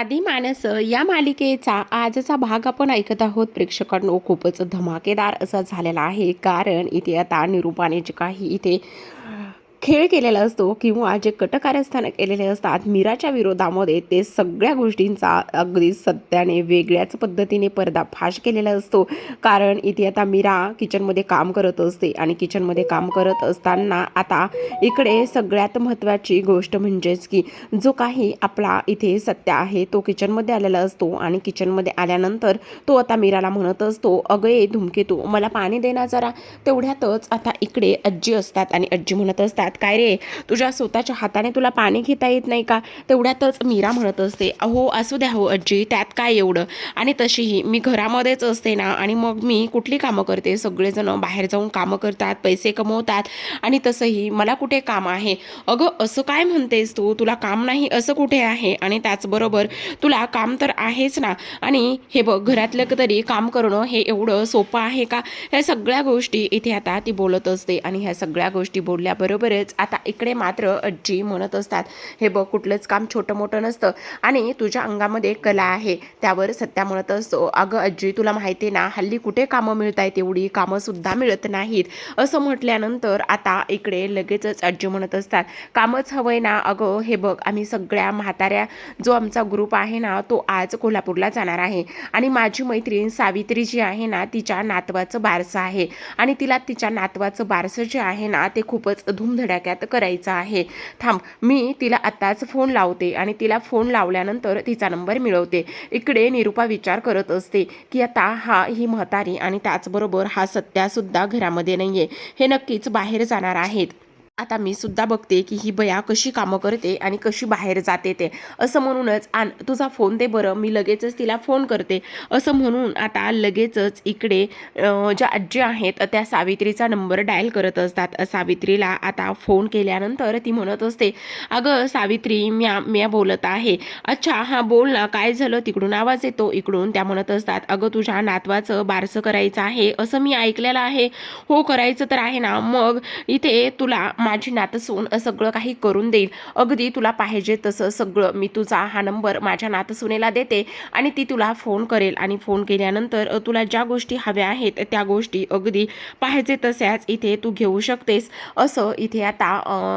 आधी आदिमानस या मालिकेचा आजचा भाग आपण ऐकत आहोत. प्रेक्षकांनो खूपच धमाकेदार असा झालेला आहे. कारण इथे आता निरूपाने जे काही इथे खेळ केलेला असतो किंवा जे कटकारस्थानं केलेले असतात मीराच्या विरोधामध्ये ते सगळ्या गोष्टींचा अगदी सत्याने वेगळ्याच पद्धतीने पर्दाफाश केलेला असतो. कारण इथे आता मीरा किचनमध्ये काम करत असते आणि किचनमध्ये काम करत असताना आता इकडे सगळ्यात महत्त्वाची गोष्ट म्हणजेच की जो काही आपला इथे सत्य आहे तो किचनमध्ये आलेला असतो आणि किचनमध्ये आल्यानंतर तो आता मीराला म्हणत असतो अगये धुमकेतू मला पाणी देणार जरा. तेवढ्यातच आता इकडे आजी असतात आणि आजी म्हणत असतात काय रे? तुझ्या स्वतःच्या हाताने तुला पाणी घेता येत नाही का? तेवढ्यातच मीरा म्हणत असते अहो असू द्या हो आजी त्यात काय एवढं? आणि तशीही मी घरामध्येच असते ना आणि मग मी कुठली कामं करते? सगळेजण बाहेर जाऊन कामं करतात पैसे कमवतात आणि तसंही मला कुठे काम आहे? अगं असं काय म्हणतेस तू? तुला काम नाही असं कुठे आहे? आणि त्याचबरोबर तुला काम तर आहेच ना? आणि हे बघ घरातलं तरी काम करणं हे एवढं सोपं आहे का? ह्या सगळ्या गोष्टी इथे आता ती बोलत असते आणि ह्या सगळ्या गोष्टी बोलल्याबरोबरच आता इकडे मात्र आजी म्हणत असतात हे बघ कुठलंच काम छोटं मोठं नसतं. आणि तुझ्या अंगामध्ये कला आहे त्यावर सत्या म्हणत असतो. अगं आजी तुला माहिती आहे ना हल्ली कुठे कामं मिळत आहेत एवढी कामंसुद्धा मिळत नाहीत. असं म्हटल्यानंतर आता इकडे लगेचच आजी म्हणत असतात कामच हवंय ना अगं हे बघ आम्ही सगळ्या म्हाताऱ्या जो आमचा ग्रुप आहे ना तो आज कोल्हापूरला जाणार आहे. आणि माझी मैत्रीण सावित्री जी आहे ना तिच्या नातवाचं बारसं आहे. आणि तिला तिच्या नातवाचं बारसं जे आहे ना ते खूपच धडाक्यात करायचा आहे. थांब मी तिला आत्ताच फोन लावते आणि तिला फोन लावल्यानंतर तिचा नंबर मिळवते. इकडे निरुपा विचार करत असते की आता हा ही म्हातारी आणि त्याचबरोबर हा सत्यासुद्धा घरामध्ये नाही आहे हे नक्कीच बाहेर जाणार आहेत. आता मी सुद्धा बघते की ही बया कशी कामं करते आणि कशी बाहेर जाते ते. असं म्हणूनच आण तुझा फोन दे बरं मी लगेचच तिला फोन करते. असं म्हणून आता लगेचच इकडे ज्या आजी आहेत त्या सावित्रीचा नंबर डायल करत असतात. सावित्रीला आता फोन केल्यानंतर ती म्हणत असते अगं सावित्री म्या म्या बोलत आहे. अच्छा हां बोल ना काय झालं? तिकडून आवाज येतो. इकडून त्या म्हणत असतात अगं तुझ्या नातवाचं बारसं करायचं आहे असं मी ऐकलेलं आहे. हो करायचं तर आहे ना मग इथे तुला माझी नातसून सगळं काही करून देईल. अगदी तुला पाहिजे तसं सगळं मी तुझा हा नंबर माझ्या नातसुनेला देते आणि ती तुला फोन करेल. आणि फोन केल्यानंतर तुला ज्या गोष्टी हव्या आहेत त्या गोष्टी अगदी पाहिजे तशाच इथे तू घेऊ शकतेस असं इथे आता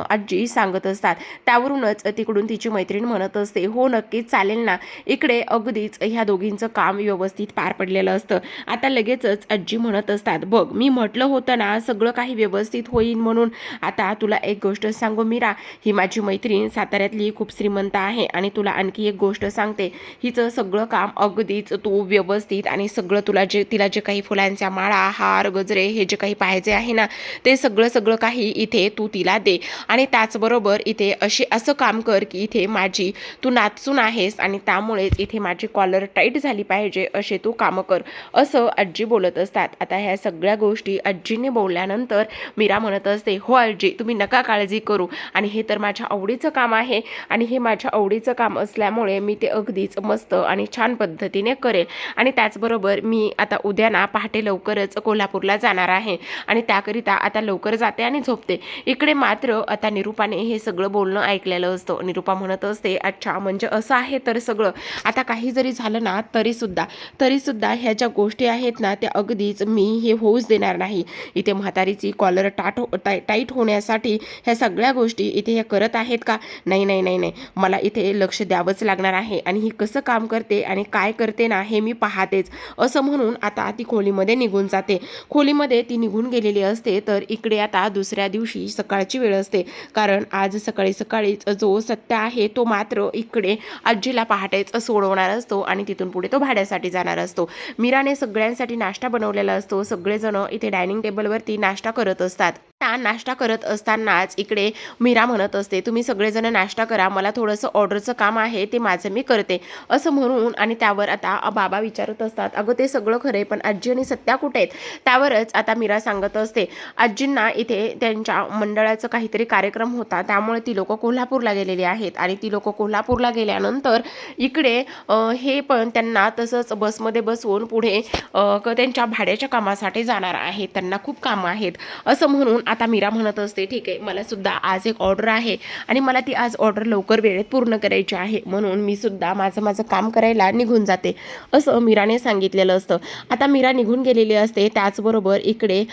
आजी सांगत असतात. त्यावरूनच तिकडून तिची मैत्रीण म्हणत असते हो नक्कीच चालेल ना. इकडे अगदीच ह्या दोघींचं काम व्यवस्थित पार पडलेलं असतं. आता लगेचच आजी म्हणत असतात बघ मी म्हटलं होतं ना सगळं काही व्यवस्थित होईल म्हणून. आता तुला एक गोष्ट सांगू मीरा. ही माझी मैत्रीण साताऱ्यातली खूप श्रीमंत आहे आणि तुला आणखी एक गोष्ट सांगते. हिचं सगळं काम अगदीच तू व्यवस्थित आणि सगळं तुला जे तिला जे काही फुलांच्या माळा हार गजरे हे जे काही पाहिजे आहे ना ते सगळं सगळं काही इथे तू तिला दे. आणि त्याचबरोबर इथे असे असं काम कर की इथे माझी तू नाचून आहेस आणि त्यामुळेच इथे माझी कॉलर टाईट झाली पाहिजे असे तू कामं कर. असं आजी बोलत असतात. आता ह्या सगळ्या गोष्टी आजीने बोलल्यानंतर मीरा म्हणत असते हो आजी तुम्ही नका काळजी करू. आणि हे तर माझ्या आवडीचं काम आहे. आणि हे माझ्या आवडीचं काम असल्यामुळे मी ते अगदीच मस्त आणि छान पद्धतीने करेल. आणि त्याचबरोबर मी आता उद्या ना पहाटे लवकरच कोल्हापूरला जाणार आहे. आणि त्याकरिता आता लवकर जाते आणि झोपते. इकडे मात्र आता निरूपाने हे सगळं बोलणं ऐकलेलं असतं. निरूपा म्हणत असते अच्छा म्हणजे असं आहे तर सगळं. आता काही जरी झालं ना तरीसुद्धा तरीसुद्धा ह्या ज्या गोष्टी आहेत ना त्या अगदीच मी हे होऊच देणार नाही. इथे म्हातारीची कॉलर टाट हो टाईट होण्यासाठी ह्या सगळ्या गोष्टी इथे ह्या करत आहेत का? नाही नाही नाही नाही. मला इथे लक्ष द्यावंच लागणार आहे. आणि ही कसं काम करते आणि काय करते ना हे मी पाहतेच. असं म्हणून आता ती खोलीमध्ये निघून जाते. खोलीमध्ये ती निघून गेलेली असते तर इकडे आता दुसऱ्या दिवशी सकाळची वेळ असते. कारण आज सकाळी सकाळीच जो सत्य आहे तो मात्र इकडे आजीला पहाटेच सोडवणार असतो आणि तिथून पुढे तो भाड्यासाठी जाणार असतो. मीराने सगळ्यांसाठी नाश्ता बनवलेला असतो. सगळेजण इथे डायनिंग टेबलवरती नाश्ता करत असतात. त्या नाश्ता करत असतानाच इकडे मीरा म्हणत असते तुम्ही सगळेजण नाश्ता करा मला थोडंसं ऑर्डरचं काम आहे ते माझं मी करते. असं म्हणून आणि त्यावर आता बाबा विचारत असतात अगं ते सगळं खरं आहे पण आजी आणि सत्या कुठे आहेत? त्यावरच आता मीरा सांगत असते आजींना इथे त्यांच्या मंडळाचं काहीतरी कार्यक्रम होता त्यामुळे ती लोकं कोल्हापूरला गेलेली आहेत. आणि ती लोक कोल्हापूरला गेल्यानंतर इकडे हे पण त्यांना तसंच बसमध्ये बसवून पुढे क- त्यांच्या भाड्याच्या कामासाठी जाणार आहेत त्यांना खूप कामं आहेत असं म्हणून आता मीरा म्हणत असते ठीक आहे मला सुद्धा आज एक ऑर्डर आहे आणि मला ती आज ऑर्डर लवकर वेळेत पूर्ण करायची आहे. म्हणून मी सुद्धा माझं माझं काम करायला निघून जाते. असं मीराने सांगितलेलं असतं. आता मीरा निघून गेलेली असते. त्याचबरोबर इकडे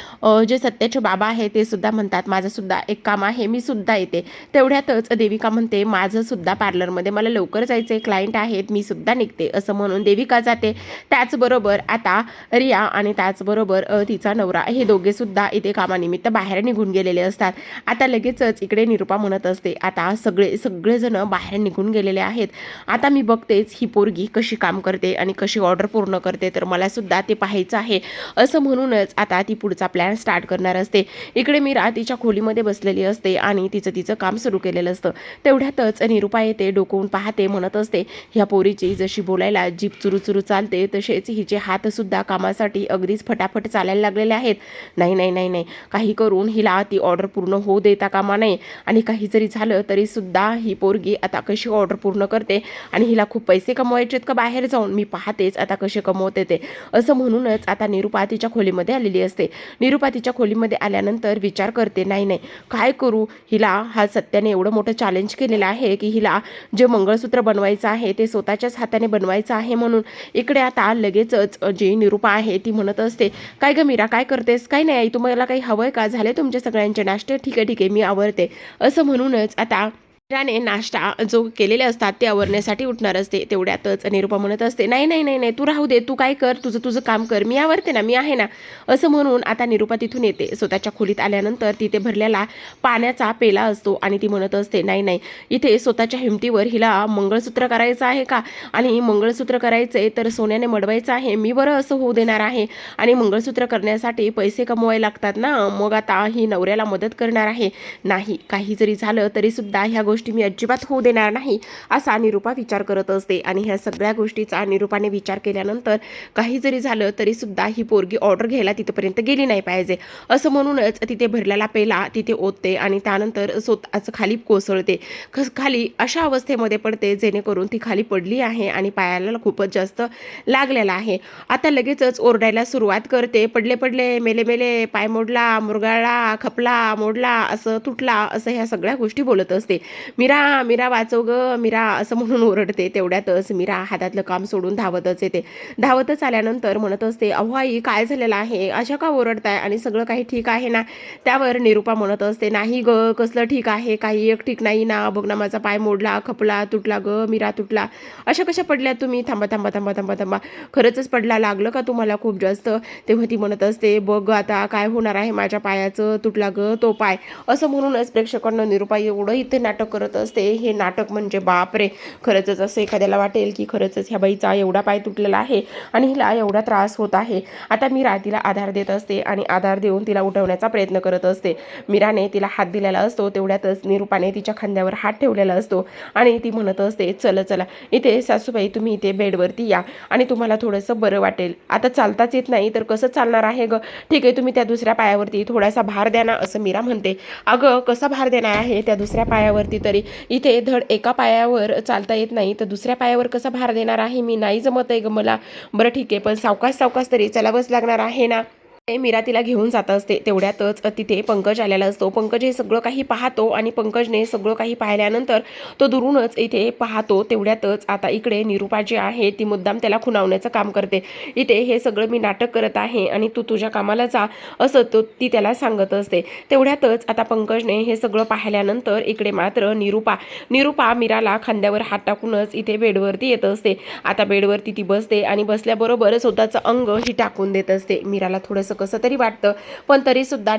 जे सत्याचे बाबा आहे ते सुद्धा म्हणतात माझं सुद्धा एक काम आहे मी सुद्धा येते. तेवढ्यातच देविका म्हणते माझं सुद्धा पार्लरमध्ये मला लवकर जायचं आहे क्लायंट आहेत मी सुद्धा निघते. असं म्हणून देविका जाते. त्याचबरोबर आता रिया आणि त्याचबरोबर तिचा नवरा हे दोघेसुद्धा इथे कामानिमित्त बाहेर निघून गेलेले असतात. आता लगेचच इकडे निरुपा म्हणत असते आता सगळे सगळेजण बाहेर निघून गेलेले आहेत. आता मी बघतेच ही पोरगी कशी काम करते आणि कशी ऑर्डर पूर्ण करते तर मला सुद्धा ते पाहायचं आहे. असं म्हणूनच आता ती पुढचा प्लॅन स्टार्ट करणार असते. इकडे मी तिच्या खोलीमध्ये बसलेली असते आणि तिचं तिचं काम सुरू केलेलं असतं. तेवढ्यातच निरुपा येते डोकवून पाहते म्हणत असते ह्या पोरीची जशी बोलायला जीप चुरू चुरू चालते तसेच हिचे हातसुद्धा कामासाठी अगदीच फटाफट चालायला लागलेले आहेत. नाही नाही नाही नाही. काही करून हिला ती ऑर्डर पूर्ण होऊ देता कामा नये आणि काही जरी झालं तरीसुद्धा ही पोरगी आता कशी ऑर्डर पूर्ण करते? आणि हिला खूप पैसे कमवायचे आहेत का बाहेर जाऊन? मी पाहतेच आता कसे कमवते ते. असं म्हणूनच आता निरुपा तिच्या खोलीमध्ये आलेली असते. निरुपा तिच्या खोलीमध्ये आल्यानंतर विचार करते नाही नाही काय करू? हिला हा सत्याने एवढं मोठं चॅलेंज केलेलं आहे की हिला जे मंगळसूत्र बनवायचं आहे ते स्वतःच्याच हाताने बनवायचं आहे म्हणून इकडे आता लगेचच जी निरुपा आहे ती म्हणत असते काय ग मीरा काय करतेस? काय नाही आई तुम्हाला काही हवंय का? झाले तुमच्या सगळ्यांचे नाश्ते ठीक आहे ठीक आहे मी आवरते. असं म्हणूनच आता मीराने नाश्ता जो केलेले असतात ते आवरण्यासाठी उठणार असते. तेवढ्यातच निरुपा म्हणत असते नाही नाही नाही नाही तू राहू दे तू काय कर तुझं तुझं काम कर मी आवरते ना मी आहे ना. असं म्हणून आता निरुपा तिथून येते. स्वतःच्या खोलीत आल्यानंतर तिथे भरलेला पाण्याचा पेला असतो आणि ती म्हणत असते नाही नाही इथे स्वतःच्या हिमतीवर हिला मंगळसूत्र करायचं आहे का? आणि मंगळसूत्र करायचे तर सोन्याने मडवायचं आहे मी बरं असं होऊ देणार आहे. आणि मंगळसूत्र करण्यासाठी पैसे कमवायला लागतात ना मग आता ही नवऱ्याला मदत करणार आहे. नाही काही जरी झालं तरीसुद्धा ह्या गोष्टी गोष्टी मी अजिबात होऊ देणार नाही असा निरुपा विचार करत असते. आणि ह्या सगळ्या गोष्टीचा निरुपाने विचार केल्यानंतर काही जरी झालं तरी सुद्धा ही पोरगी ऑर्डर घ्यायला तिथपर्यंत गेली नाही पाहिजे. असं म्हणूनच तिथे भरलेला पेला तिथे ओतते आणि त्यानंतर स्वतःच खाली कोसळते. ख- खाली अशा अवस्थेमध्ये पडते जेणेकरून ती खाली पडली आहे आणि पायाला खूपच जास्त लागलेला आहे. आता लगेचच ओरडायला सुरुवात करते. पडले पडले मेले मेले पाय मोडला मुरगाळला खपला मोडला असं तुटला असं ह्या सगळ्या गोष्टी बोलत असते. मीरा मीरा वाचव ग. मीरा असं म्हणून ओरडते तेवढ्यातच. मीरा हातातलं काम सोडून धावतच येते. धावतच आल्यानंतर म्हणत असते अहो आई काय झालेलं आहे? अशा का ओरडताय? आणि सगळं काही ठीक आहे ना? त्यावर निरुपा म्हणत असते नाही ग कसलं ठीक आहे? काही एक ठीक नाही ना. बघ ना माझा पाय मोडला खपला तुटला ग. मीरा तुटला. अशा कशा पडल्या तुम्ही? थांबा थांबा थांबा थांबा थांबा. खरंच पडला लागलं का तुम्हाला खूप जास्त? तेव्हा ती म्हणत असते बघ आता काय होणार आहे माझ्या पायाचं? तुटला ग तो पाय. असं म्हणूनच प्रेक्षकांना निरुपा एवढं इथे नाटक करत असते. हे नाटक म्हणजे बापरे! खरंच असं एखाद्याला वाटेल की खरंच ह्या बाईचा एवढा पाय तुटलेला आहे आणि हिला एवढा त्रास होत आहे. आता मीरा तिला आधार देत असते आणि आधार देऊन तिला उठवण्याचा प्रयत्न करत असते. मीराने तिला हात दिलेला असतो. तेवढ्यातच निरूपाने तिच्या खांद्यावर हात ठेवलेला असतो आणि ती म्हणत असते चला चला इथे सासूबाई तुम्ही इथे बेडवरती या आणि तुम्हाला थोडंसं बरं वाटेल. आता चालताच येत नाही तर कसं चालणार आहे ग? ठीक आहे तुम्ही त्या दुसऱ्या पायावरती थोडासा भार द्या ना असं मीरा म्हणते. अगं कसा भार देणार आहे त्या दुसऱ्या पायावरती? तरी इथे धड एका पायावर चालता येत नाही तर दुसऱ्या पायावर कसा भार देणार आहे? मी नाही जमत आहे ग मला. बरं ठीक आहे पण सावकाश सावकाश तरी चलावंच लागणार आहे ना? ते मीरा तिला घेऊन जात असते. तेवढ्यातच तिथे पंकज आलेला असतो. पंकज हे सगळं काही पाहतो आणि पंकजने सगळं काही पाहिल्यानंतर तो दुरूनच इथे पाहतो. तेवढ्यातच आता इकडे निरुपा जी आहे ती मुद्दाम त्याला खुणावण्याचं काम करते. इथे हे सगळं मी नाटक करत आहे आणि तू तुझ्या कामाला जा असं तो ती त्याला सांगत असते. तेवढ्यातच आता पंकजने हे सगळं पाहिल्यानंतर इकडे मात्र निरुपा निरुपा मीराला खांद्यावर हात टाकूनच इथे बेडवरती येत असते. आता बेडवरती ती बसते आणि बसल्याबरोबर स्वतःचं अंग ही टाकून देत असते. मीराला थोडंसं कसं तरी वाटतं. पण तरी सुद्धा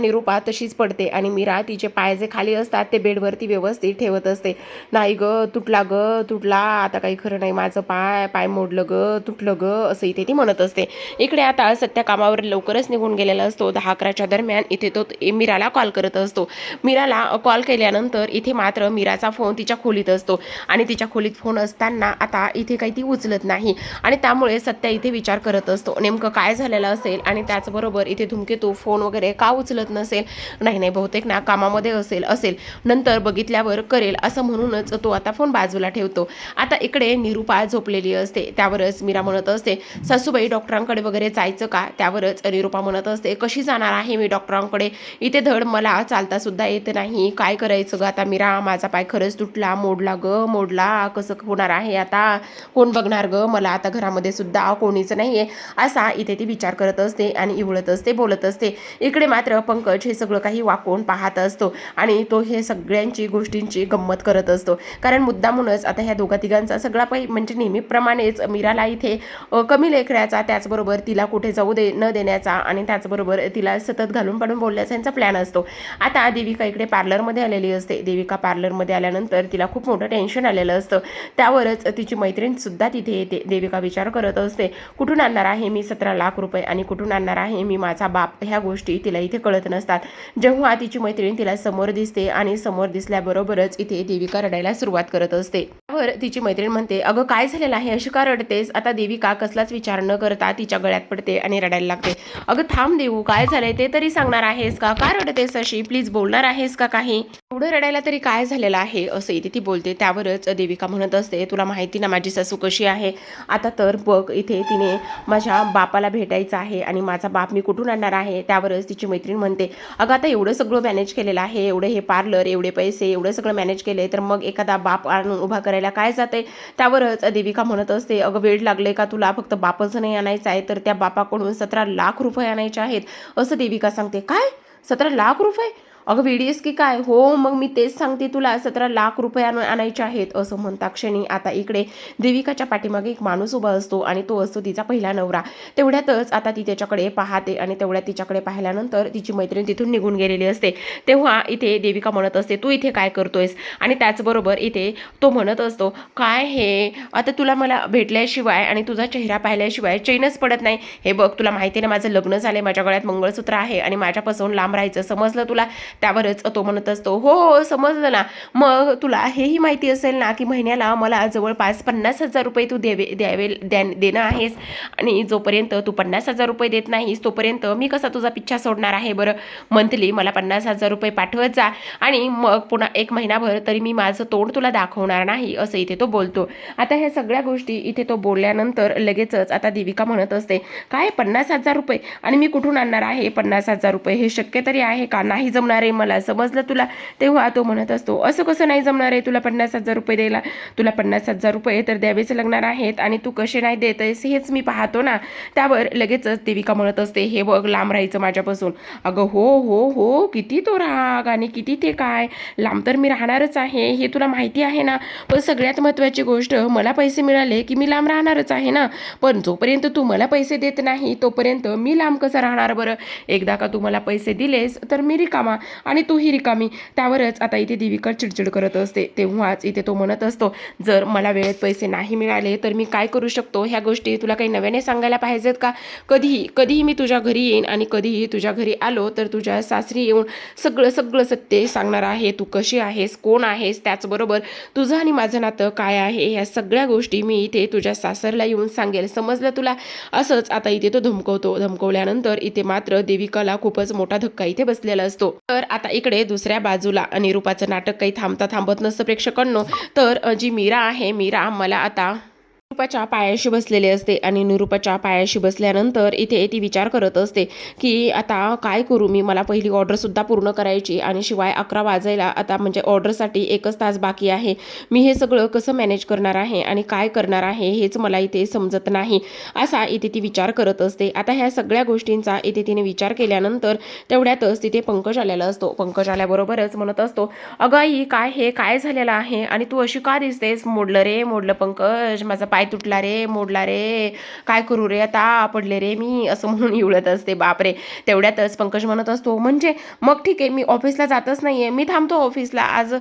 तशीच पडते आणि मीरा तिचे पाय जे खाली असतात ते बेडवरती व्यवस्थित ठेवत असते. नाही ग तुटला ग तुटला आता काही खरं नाही माझं पाय पाय मोडलं ग तुटलं ग असं इथे ती म्हणत असते. इकडे आता सत्या कामावर लवकरच निघून गेलेला असतो. दहा अकराच्या दरम्यान इथे तो मीराला कॉल करत असतो. मीराला कॉल केल्यानंतर इथे मात्र मीराचा फोन तिच्या खोलीत असतो आणि तिच्या खोलीत फोन असताना आता इथे काही ती उचलत नाही. आणि त्यामुळे सत्या इथे विचार करत असतो. नेमकं काय झालेलं असेल आणि त्याचबरोबर त्याचबरोबर इथे धुमकेतू फोन वगैरे का उचलत नसेल? नाही नाही बहुतेक ना कामामध्ये असेल असेल. नंतर बघितल्यावर करेल असं म्हणूनच तो आता फोन बाजूला ठेवतो. आता इकडे निरुपा झोपलेली असते त्यावरच मीरा म्हणत असते सासूबाई डॉक्टरांकडे वगैरे जायचं का? त्यावरच निरुपा म्हणत असते कशी जाणार आहे मी डॉक्टरांकडे? इथे धड मला चालता सुद्धा येत नाही. काय करायचं ग आता मीरा? माझा पाय खरंच तुटला मोडला ग मोडला. कसं होणार आहे आता? कोण बघणार ग? मला आता घरामध्ये सुद्धा कोणीच नाही आहे असा इथे ती विचार करत असते आणि इवळत असते बोलत असते. इकडे मात्र पंकज हे सगळं काही वाकवून पाहत असतो आणि तो हे सगळ्यांची गोष्टींची गंमत करत असतो. कारण मुद्दामूनच आता ह्या दोघा तिघांचा सगळा पै म्हणजे नेहमीप्रमाणेच मीराला इथे कमी लेकराचा त्याचबरोबर तिला कुठे जाऊ दे न देण्याचा आणि त्याचबरोबर तिला सतत घालून पाडून बोलण्याचा यांचा प्लॅन असतो. आता देविका इकडे पार्लरमध्ये आलेली असते. देविका पार्लरमध्ये आल्यानंतर तिला खूप मोठं टेन्शन आलेलं असतं. त्यावरच तिची मैत्रीणसुद्धा तिथे येते. देविका विचार करत असते कुठून आणणार आहे मी सतरा लाख रुपये आणि कुठून आणणार आहे मी माझा बाप ह्या गोष्टी तिला इथे कळत नसतात. जेव्हा तिची मैत्रीण तिला समोर दिसते आणि समोर दिसल्याबरोबरच इथे देविका रडायला सुरुवात करत असते. त्यावर तिची मैत्रीण म्हणते अगं काय झालेलं आहे? अशी का रडतेस? आता देविका कसलाच विचार न करता तिच्या गळ्यात पडते आणि रडायला लागते. अगं थांब देऊ काय झालंय? ते तरी सांगणार आहेस का? का रडतेस अशी? प्लीज बोलणार आहेस का काही? एवढं रडायला तरी काय झालेलं आहे? असं इथे ती बोलते. त्यावरच देविका म्हणत असते तुला माहिती ना माझी सासू कशी आहे? आता तर बघ इथे तिने माझ्या बापाला भेटायचं आहे आणि माझा बाप मी कुठून आणणार आहे त्यावरच तिची मैत्रीण म्हणते. अगं आता एवढं सगळं मॅनेज केलेलं आहे एवढं हे पार्लर एवढे पैसे एवढं सगळं मॅनेज केले तर मग एखादा बाप आणून उभा करायला काय जाते त्यावरच देविका म्हणत असते अगं वेळ लागले का तुला? फक्त बापच नाही आणायचं आहे तर त्या बापाकडून सतरा लाख रुपये आणायचे आहेत. असं देविका सांगते. काय? सतरा लाख रुपये? अगं व्हिडिओस की काय? हो मग मी तेच सांगते तुला. सतरा लाख रुपये आणायचे आहेत असं म्हणता क्षणी. आता इकडे देविकाच्या पाठीमागे एक माणूस उभा असतो आणि तो असतो तिचा पहिला नवरा. तेवढ्यातच आता ती त्याच्याकडे पाहते आणि तेवढ्या तिच्याकडे पाहिल्यानंतर तिची मैत्रीण तिथून निघून गेलेली असते. तेव्हा इथे देविका म्हणत असते तू इथे काय करतोयस? आणि त्याचबरोबर इथे तो म्हणत असतो काय हे? आता तुला मला भेटल्याशिवाय आणि तुझा चेहरा पाहिल्याशिवाय चैनच पडत नाही. हे बघ तुला माहिती आहे ना माझं लग्न झालं माझ्या गळ्यात मंगळसूत्र आहे आणि माझ्यापासून लांब राहायचं. समजलं तुला? त्यावरच तो म्हणत असतो हो हो समजलं ना. मग तुला हेही माहिती असेल ना की महिन्याला मला जवळपास पन्नास हजार रुपये तू द्यावे द्यावे द्या देणं आहेस. आणि जोपर्यंत तू पन्नास हजार रुपये देत नाहीस तोपर्यंत मी कसा तुझा पिच्छा सोडणार आहे बरं? मंथली मला पन्नास हजार रुपये पाठवत जा. आणि मग पुन्हा एक महिनाभर तरी मी माझं तोंड तुला दाखवणार नाही असं इथे तो बोलतो. आता ह्या सगळ्या गोष्टी इथे तो बोलल्यानंतर लगेचच आता देविका म्हणत असते काय? पन्नास हजार रुपये? आणि मी कुठून आणणार आहे? पन्नास हजार रुपये हे शक्य तरी आहे का? नाही जमणार आहे मला समजलं तुला? तेव्हा तो म्हणत असतो असं कसं नाही जमणार आहे? तुला पन्नास हजार रुपये द्यायला तुला पन्नास हजार रुपये तर द्यावेच लागणार आहेत आणि तू कसे नाही देत आहेस हेच मी पाहतो ना. त्यावर लगेचच देविका म्हणत असते हे बघ लांब राहायचं माझ्यापासून. अगं हो हो हो किती तो राग आणि किती ते काय? लांब तर मी राहणारच आहे हे तुला माहिती आहे ना? पण सगळ्यात महत्त्वाची गोष्ट मला पैसे मिळाले की मी लांब राहणारच आहे ना? पण जोपर्यंत तू मला पैसे देत नाही तोपर्यंत मी लांब कसं राहणार बरं? एकदा का तू मला पैसे दिलेस तर मी रिकामा. आणि तूही रिकामी. त्यावरच आता इथे देविका चिडचिड करत असते. तेव्हाच इथे तो म्हणत असतो जर मला वेळेत पैसे नाही मिळाले तर मी काय करू शकतो? ह्या गोष्टी तुला काही नव्याने सांगायला पाहिजेत का? कधीही कधीही मी तुझ्या घरी येईन आणि कधीही तुझ्या घरी आलो तर तुझ्या सासरी येऊन सगळं सगळं सत्य सांगणार आहे. तू कशी आहेस? कोण आहेस? त्याचबरोबर तुझं आणि माझं नातं काय आहे? ह्या सगळ्या गोष्टी मी इथे तुझ्या सासरला येऊन सांगेल. समजलं तुला? असंच आता इथे तो धमकवतो. धमकवल्यानंतर इथे मात्र देविकाला खूपच मोठा धक्का इथे बसलेला असतो. तर तर आता इकडे दुसऱ्या बाजूला निरूपाचं नाटक काही थांबता थांबत नसतं प्रेक्षकांनो. तर जी मीरा आहे मीरा मला आता निरूपाच्या पायाशी बसलेले असते आणि निरूपाच्या पायाशी बसल्यानंतर इथे ती विचार करत असते की आता काय करू मी? मला पहिली ऑर्डरसुद्धा पूर्ण करायची आणि शिवाय अकरा वाजायला आता म्हणजे ऑर्डरसाठी एकच तास बाकी आहे. मी हे सगळं कसं मॅनेज करणार आहे आणि काय करणार आहे हेच मला इथे समजत नाही असा इथे ती विचार करत असते. आता ह्या सगळ्या गोष्टींचा इथे तिने विचार केल्यानंतर तेवढ्यातच तिथे पंकज आलेला असतो. पंकज आल्याबरोबरच म्हणत असतो अगं आई काय हे? काय झालेलं आहे? आणि तू अशी का दिसतेस? मोडलं रे मोडलं पंकज माझा पाय तुटला रे मोडला रे. काय करू रे आता? पडले रे मी. असं म्हणून इवळत असते. बापरे. तेवढ्यातच पंकज म्हणत असतो म्हणजे? मग ठीक आहे. मी ऑफिसला जातच नाही आहे मी थांबतो ऑफिसला. आज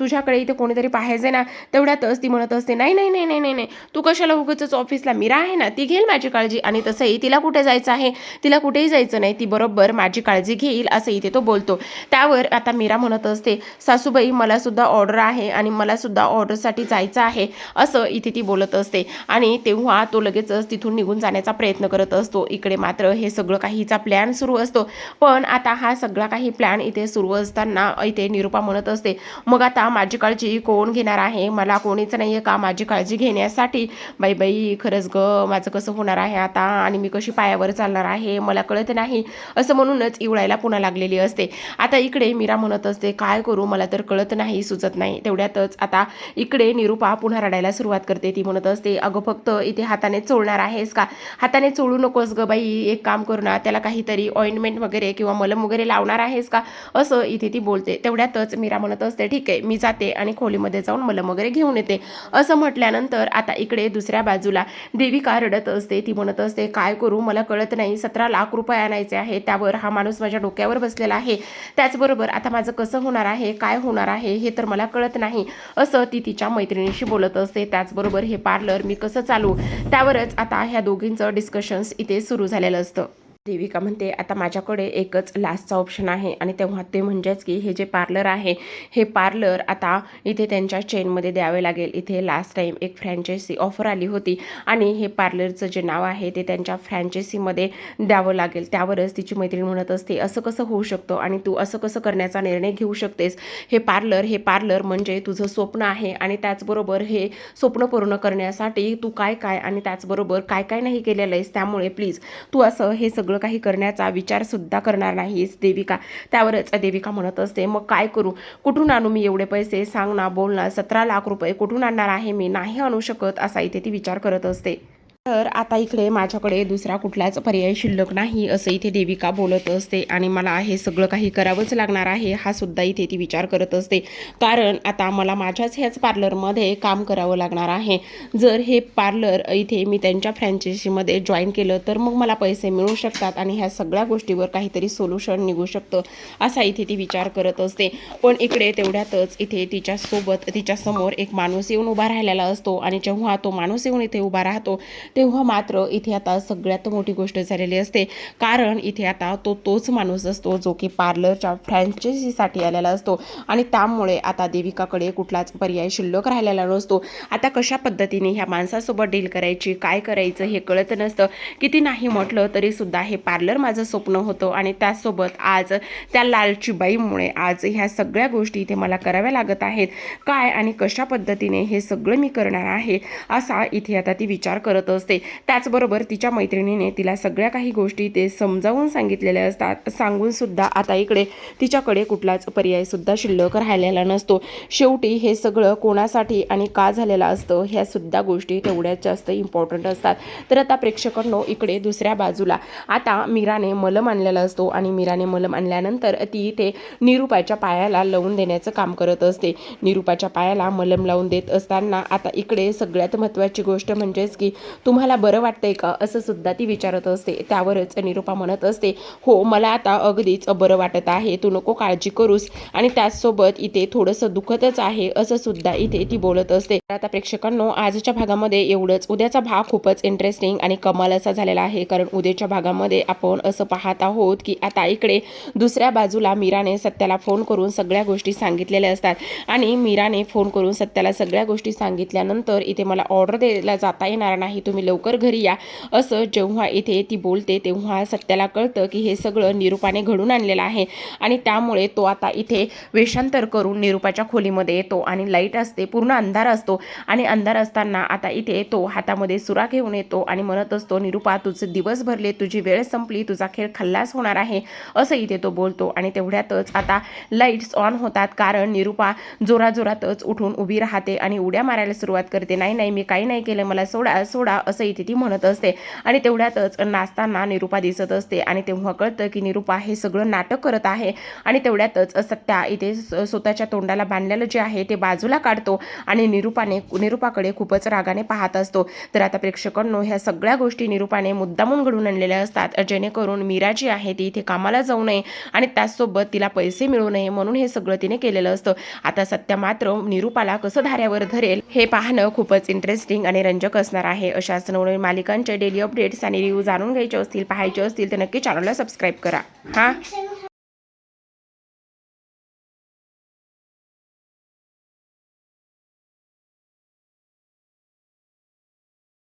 तुझ्याकडे इथे कोणीतरी पाहायचे ना? तेवढ्यातच ती म्हणत असते नाही नाही नाही नाही नाही नाही. तू कशाला उगाच ऑफिसला? मीरा आहे ना. ती घेईल माझी काळजी. आणि तसंही तिला कुठे जायचं आहे? तिला कुठेही जायचं नाही. ती बरोबर माझी काळजी घेईल असं इथे तो बोलतो. त्यावर आता मीरा म्हणत असते सासूबाई मला सुद्धा ऑर्डर आहे आणि मला सुद्धा ऑर्डरसाठी जायचं आहे. असं इथे ती बोलत करत असते. आणि तेव्हा तो लगेचच तिथून निघून जाण्याचा प्रयत्न करत असतो. इकडे मात्र हे सगळं काहीचा प्लॅन सुरू असतो. पण आता हा सगळा काही प्लॅन इथे सुरू असताना इथे निरूपा म्हणत असते मग आता माझी काळजी कोण घेणार आहे? मला कोणीच नाही आहे का माझी काळजी घेण्यासाठी? बाई बाई खरंच ग माझं कसं होणार आहे आता? आणि मी कशी पायावर चालणार आहे? मला कळत नाही. असं म्हणूनच इवळायला पुन्हा लागलेली असते. आता इकडे मीरा म्हणत असते काय करू? मला तर कळत नाही सुचत नाही. तेवढ्यातच आता इकडे निरूपा पुन्हा रडायला सुरुवात करते. ती म्हणत असते अगं फक्त इथे हाताने चोळणार आहेस का? हाताने चोळू नकोस ग बाई एक काम करू ना त्याला काहीतरी ऑइंटमेंट वगैरे किंवा मलम वगैरे लावणार आहेस का? असं इथे ती बोलते. तेवढ्यातच मीरा म्हणत असते ठीक आहे मी जाते आणि खोलीमध्ये जाऊन मलम वगैरे घेऊन येते. असं म्हटल्यानंतर आता इकडे दुसऱ्या बाजूला देविका रडत असते. ती म्हणत असते काय करू? मला कळत नाही. सतरा लाख रुपये आणायचे आहे त्यावर हा माणूस माझ्या डोक्यावर बसलेला आहे. त्याचबरोबर आता माझं कसं होणार आहे? काय होणार आहे? हे तर मला कळत नाही. असं ती तिच्या मैत्रिणीशी बोलत असते. त्याचबरोबर हे पार्लर मी कसं चालू? त्यावरच आता ह्या दोघींचं डिस्कशन्स इथे सुरू झालेलं असतं. देविका म्हणते आता माझ्याकडे एकच लास्टचा ऑप्शन आहे. आणि तेव्हा ते म्हणजेच की हे जे पार्लर आहे हे पार्लर आता इथे त्यांच्या चेनमध्ये द्यावे लागेल. इथे लास्ट टाईम एक फ्रँचायसी ऑफर आली होती आणि हे पार्लरचं जे नाव आहे ते त्यांच्या फ्रँचायसीमध्ये द्यावं लागेल. त्यावरच तिची मैत्रीण म्हणत असते असं कसं होऊ शकतं? आणि तू असं कसं करण्याचा निर्णय घेऊ शकतेस? हे पार्लर हे पार्लर म्हणजे तुझं स्वप्न आहे आणि त्याचबरोबर हे स्वप्न पूर्ण करण्यासाठी तू काय काय आणि त्याचबरोबर काय काय नाही केलेलं आहेस? त्यामुळे प्लीज तू असं हे सगळं काही करण्याचा विचार सुद्धा करणार नाहीस देविका. त्यावरच देविका म्हणत असते मग काय करू? कुठून आणू मी एवढे पैसे? सांग ना बोल ना. सतरा लाख रुपये कुठून आणणार आहे मी? नाही आणू शकत असा इथे ती विचार करत असते. तर आता इकडे माझ्याकडे दुसरा कुठलाच पर्याय शिल्लक नाही असं इथे देविका बोलत असते. आणि मला हे सगळं काही करावंच लागणार आहे हा सुद्धा इथे ती विचार करत असते. कारण आता मला माझ्याच ह्याच पार्लरमध्ये काम करावं लागणार आहे. जर हे पार्लर इथे मी त्यांच्या फ्रँचायझीमध्ये जॉईन केलं तर मग मला पैसे मिळू शकतात आणि ह्या सगळ्या गोष्टीवर काहीतरी सोल्युशन निघू शकतं असा इथे ती विचार करत असते. पण इकडे तेवढ्यातच इथे तिच्यासोबत तिच्यासमोर एक माणूस येऊन उभा राहिलेला असतो. आणि जेव्हा तो माणूस येऊन इथे उभा राहतो तेव्हा मात्र इथे आता सगळ्यात मोठी गोष्ट झालेली असते. कारण इथे आता तो तोच माणूस असतो जो की पार्लरच्या फ्रँचायझीसाठी आलेला असतो. आणि त्यामुळे आता देविकाकडे कुठलाच पर्याय शिल्लक राहिलेला नसतो. आता कशा पद्धतीने ह्या माणसासोबत डील करायची काय करायचं हे कळत नसतं. किती नाही म्हटलं तरी सुद्धा हे पार्लर माझं स्वप्न होतं. आणि त्यासोबत आज त्या लालची बाईमुळे आज ह्या सगळ्या गोष्टी इथे मला कराव्या लागत आहेत. काय आणि कशा पद्धतीने हे सगळं मी करणार आहे असा इथे आता ती विचार करत असते. त्याचबरोबर तिच्या मैत्रिणीने तिला सगळ्या काही गोष्टी ते समजावून सांगितलेल्या असतात. सांगून सुद्धा आता इकडे तिच्याकडे कुठलाच पर्याय सुद्धा शिल्लक राहिलेला नसतो. शेवटी हे सगळं कोणासाठी आणि का झालेलं असतं ह्या सुद्धा गोष्टी तेवढ्याच जास्त इम्पॉर्टंट असतात. तर आता प्रेक्षकांनो इकडे दुसऱ्या बाजूला. आता मीराने मलम आणलेला असतो आणि मीराने मलम आणल्यानंतर ती इथे निरूपाच्या पायाला लावून देण्याचं काम करत असते. निरूपाच्या पायाला मलम लावून देत असताना आता इकडे सगळ्यात महत्त्वाची गोष्ट म्हणजेच की तुम्हाला बरं वाटतंय का? असं सुद्धा ती विचारत असते. त्यावरच निरूपा म्हणत असते हो मला आता अगदीच बरं वाटत आहे. तू नको काळजी करूस. आणि त्याचसोबत इथे थोडंसं दुखतच आहे असं सुद्धा इथे ती बोलत असते. आता प्रेक्षकांनो आजच्या भागामध्ये एवढंच. उद्याचा भाग खूपच इंटरेस्टिंग आणि कमाल असा झालेला आहे. कारण उद्याच्या भागामध्ये आपण असं पाहत आहोत की आता इकडे दुसऱ्या बाजूला मीराने सत्याला फोन करून सगळ्या गोष्टी सांगितलेल्या असतात. आणि मीराने फोन करून सत्याला सगळ्या गोष्टी सांगितल्यानंतर इथे मला ऑर्डर द्यायला जाता येणार नाही. तुम्ही लवकर घरी या. असं जेव्हा इथे ती बोलते तेव्हा सत्याला कळतं की हे सगळं निरूपाने घडून आणलेलं आहे. आणि त्यामुळे तो आता इथे वेषांतर करून निरूपाच्या खोलीमध्ये येतो आणि लाइट असते पूर्ण अंधार असतो. आणि अंधार असताना आता इथे तो हातामध्ये सुरा घेऊन येतो आणि म्हणत असतो निरूपा तुझे दिवस भरले तुझी वेळ संपली तुझा खेळ खल्लास होणार आहे. असं इथे तो बोलतो आणि तेवढ्यातच आता लाईट्स ऑन होतात कारण निरूपा जोराजोरातच उठून उभी राहते आणि उड्या मारायला सुरुवात करते. नाही नाही मी काही नाही केलं मला सोडा सोडा. असं इथे ती म्हणत असते. आणि तेवढ्यातच नाचताना निरूपा दिसत असते आणि तेव्हा कळतं की निरूपा हे सगळं नाटक करत आहे. आणि तेवढ्यातच सत्या इथे स- स्वतःच्या तोंडाला बांधलेलं जे आहे ते बाजूला काढतो आणि निरूपाने निरूपाकडे खूपच रागाने पाहत असतो. तर आता प्रेक्षकांनो ह्या सगळ्या गोष्टी निरूपाने मुद्दामून घडून आणलेल्या असतात. जेणेकरून मीरा जी आहे ती इथे कामाला जाऊ नये आणि त्याचसोबत तिला पैसे मिळू नये म्हणून हे सगळं तिने केलेलं असतं. आता सत्या मात्र निरूपाला कसं धाऱ्यावर धरेल हे पाहणं खूपच इंटरेस्टिंग आणि रंजक असणार आहे अशा अशाच नवनवीन मालिकांचे डेली अपडेट्स आणि रिव्ह्यू जाणून घ्यायचे असतील पाहायचे असतील तर नक्की चॅनलला सबस्क्राईब करा. हां?